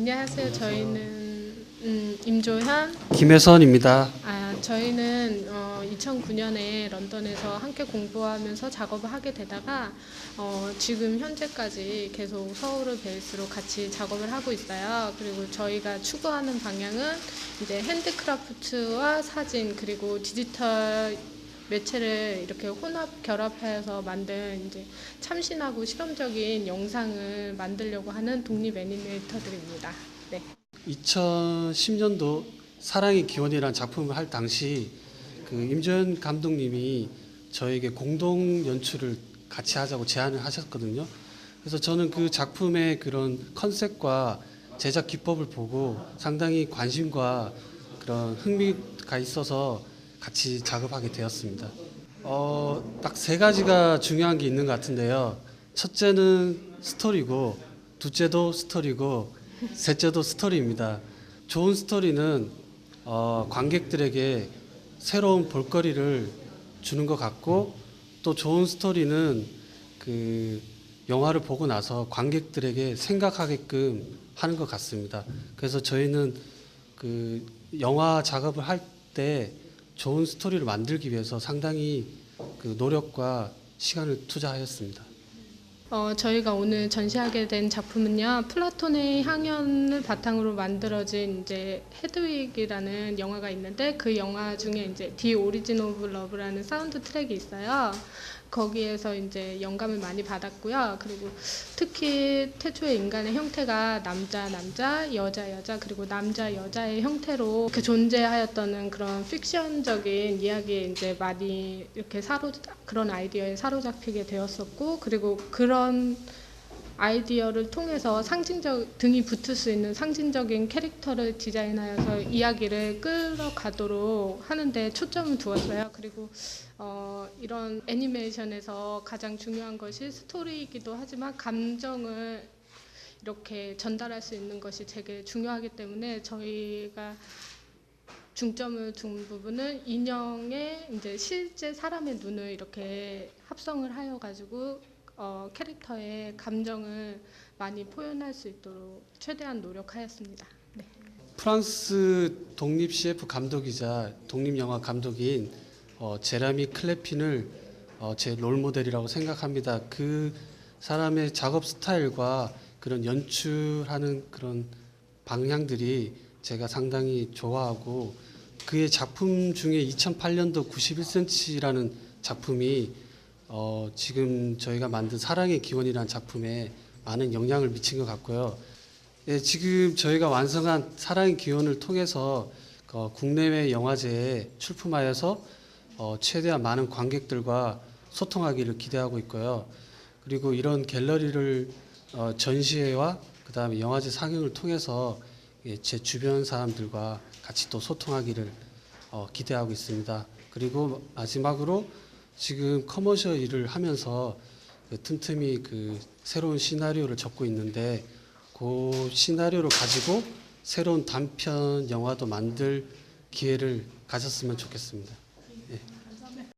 안녕하세요. 저희는 음, 임조현. 김혜선입니다. 아, 저희는 어, 2009년에 런던에서 함께 공부하면서 작업을 하게 되다가 어, 지금 현재까지 계속 서울을 베이스로 같이 작업을 하고 있어요. 그리고 저희가 추구하는 방향은 이제 핸드크라프트와 사진 그리고 디지털 매체를 이렇게 혼합 결합해서 만든 이제 참신하고 실험적인 영상을 만들려고 하는 독립 애니메이터들입니다. 네. 2010년도 사랑의 기원이라는 작품을 할 당시 그 임조연 감독님이 저에게 공동 연출을 같이 하자고 제안을 하셨거든요. 그래서 저는 그 작품의 그런 컨셉과 제작 기법을 보고 상당히 관심과 그런 흥미가 있어서 같이 작업하게 되었습니다. 어, 딱 세 가지가 중요한 게 있는 것 같은데요. 첫째는 스토리고, 둘째도 스토리고, 셋째도 스토리입니다. 좋은 스토리는 어, 관객들에게 새로운 볼거리를 주는 것 같고, 또 좋은 스토리는 그 영화를 보고 나서 관객들에게 생각하게끔 하는 것 같습니다. 그래서 저희는 그 영화 작업을 할때 좋은 스토리를 만들기 위해서 상당히 그 노력과 시간을 투자하였습니다. 어, 저희가 오늘 전시하게 된 작품은요, 플라톤의 향연을 바탕으로 만들어진 이제 헤드윅이라는 영화가 있는데 그 영화 중에 이제 디 오리진 오브 러브라는 사운드 트랙이 있어요. 거기에서 이제 영감을 많이 받았고요. 그리고 특히 태초의 인간의 형태가 남자 남자, 여자 여자 그리고 남자 여자의 형태로 그 존재하였다는 그런 픽션적인 이야기에 이제 많이 이렇게 사로 그런 아이디어에 사로잡히게 되었었고 그리고 그런 아이디어를 통해서 상징적 등이 붙을 수 있는 상징적인 캐릭터를 디자인하여서 이야기를 끌어가도록 하는데 초점을 두었어요. 그리고 어, 이런 애니메이션에서 가장 중요한 것이 스토리이기도 하지만 감정을 이렇게 전달할 수 있는 것이 되게 중요하기 때문에 저희가 중점을 둔 부분은 인형의 이제 실제 사람의 눈을 이렇게 합성을 하여 가지고 어, 캐릭터의 감정을 많이 표현할 수 있도록 최대한 노력하였습니다. 네. 프랑스 독립 CF 감독이자 독립 영화 감독인 어, 제라미 클레핀을 어, 제 롤모델이라고 생각합니다. 그 사람의 작업 스타일과 그런 연출하는 그런 방향들이 제가 상당히 좋아하고 그의 작품 중에 2008년도 91cm라는 작품이 어, 지금 저희가 만든 사랑의 기원이라는 작품에 많은 영향을 미친 것 같고요. 예, 지금 저희가 완성한 사랑의 기원을 통해서 어, 국내외 영화제에 출품하여서 어, 최대한 많은 관객들과 소통하기를 기대하고 있고요. 그리고 이런 갤러리를 어, 전시회와 그다음에 영화제 상영을 통해서 예, 제 주변 사람들과 같이 또 소통하기를 어, 기대하고 있습니다. 그리고 마지막으로 지금 커머셜 일을 하면서 그 틈틈이 그 새로운 시나리오를 적고 있는데 그 시나리오를 가지고 새로운 단편 영화도 만들 기회를 가졌으면 좋겠습니다.